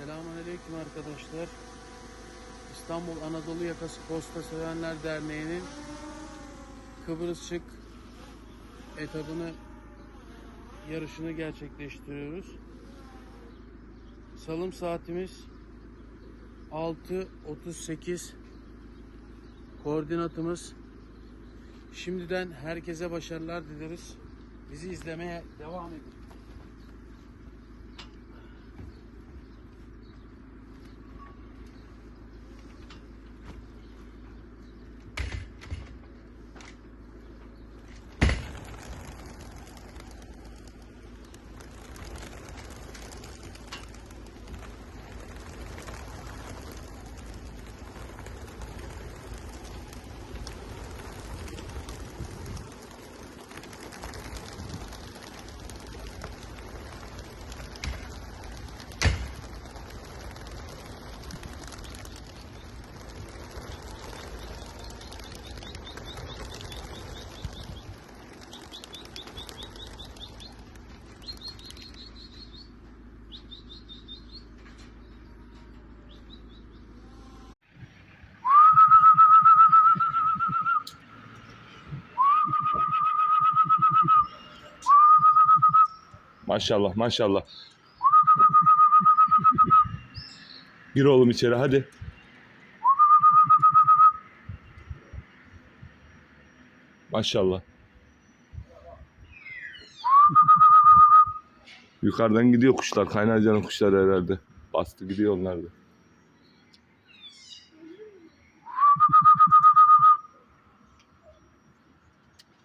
Selamünaleyküm arkadaşlar. İstanbul Anadolu Yakası Posta Sevenler Derneği'nin Kıbrısçık etabını yarışını gerçekleştiriyoruz. Salım saatimiz 6.38 koordinatımız şimdiden herkese başarılar dileriz. Bizi izlemeye devam edin. Maşallah maşallah. Gir oğlum içeri hadi. Maşallah. Yukarıdan gidiyor kuşlar. Kaynarcanın kuşları herhalde. Bastı gidiyor onlar da.